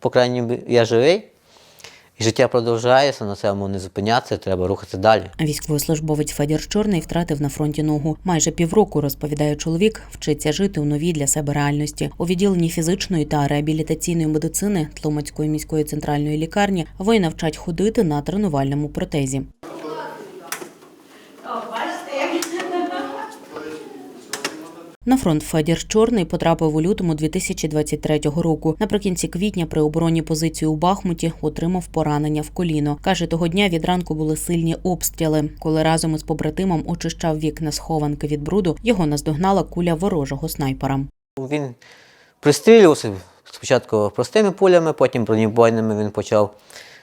По крайній я живий, і життя продовжується, на цьому не зупинятися, треба рухати далі. Військовослужбовець Федір Чорний втратив на фронті ногу. Майже півроку, розповідає чоловік, вчиться жити у новій для себе реальності. У відділенні фізичної та реабілітаційної медицини Тлумацької міської центральної лікарні воїна вчать ходити на тренувальному протезі. На фронт Федір Чорний потрапив у лютому 2023 року. Наприкінці квітня при обороні позиції у Бахмуті отримав поранення в коліно. Каже, того дня від ранку були сильні обстріли. Коли разом із побратимом очищав вікна схованки від бруду, його наздогнала куля ворожого снайпера. Він пристрілювався спочатку простими пулями, потім бронебойними він почав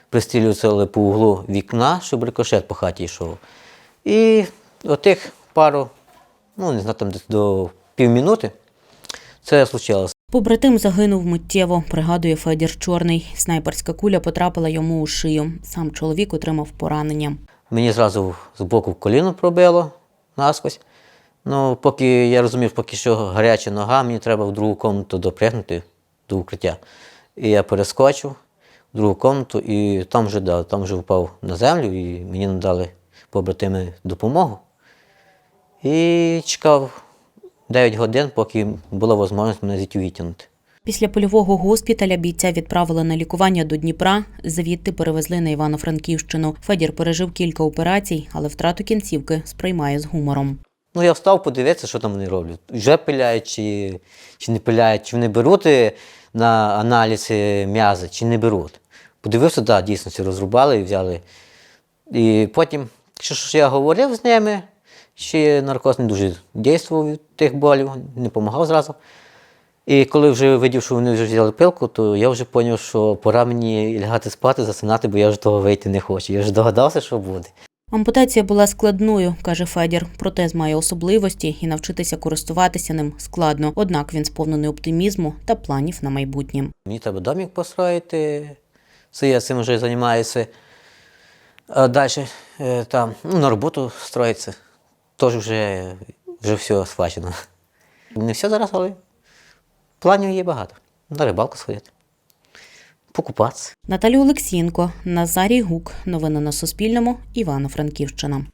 пристрілюватися по углу вікна, щоб рикошет по хаті йшов. І отих пару, ну не знаю, там до півмінути це случилося. Побратим загинув миттєво, пригадує Федір Чорний. Снайперська куля потрапила йому у шию. Сам чоловік отримав поранення. Мені зразу з боку коліно пробило наскось. Ну, поки я розумів, поки що гаряча нога, мені треба в другу комнату допрягнути до укриття. І я перескочив в другу комнату і там вже, да, там вже впав на землю, і мені надали побратими допомогу. І чекав 9 годин, поки була можливість мене звідти витягнути. Після польового госпіталя бійця відправили на лікування до Дніпра. Звідти перевезли на Івано-Франківщину. Федір пережив кілька операцій, але втрату кінцівки сприймає з гумором. Ну, я встав подивитися, що там вони роблять. Вже пиляють, чи, чи не пиляють, чи вони беруть на аналіз м'язи, чи не беруть. Подивився, так, да, дійсно, розрубали і взяли. І потім, що ж я говорив з ними, ще наркоз не дуже дійствував від тих болів, не допомагав зразу. І коли вже видів, що вони вже взяли пилку, то я вже зрозумів, що пора мені лягати спати, засинати, бо я вже того вийти не хочу. Я вже догадався, що буде. Ампутація була складною, каже Федір. Протез має особливості і навчитися користуватися ним складно. Однак він сповнений оптимізму та планів на майбутнє. Мені треба домик построїти. Це я цим вже займаюся. А далі е, там, ну, на роботу строїться. Теж вже, вже все схвачено. Не все зараз, але планів є багато. На рибалку сходити. Покупатися. Наталія Олексієнко, Назарій Гук. Новини на Суспільному. Івано-Франківщина.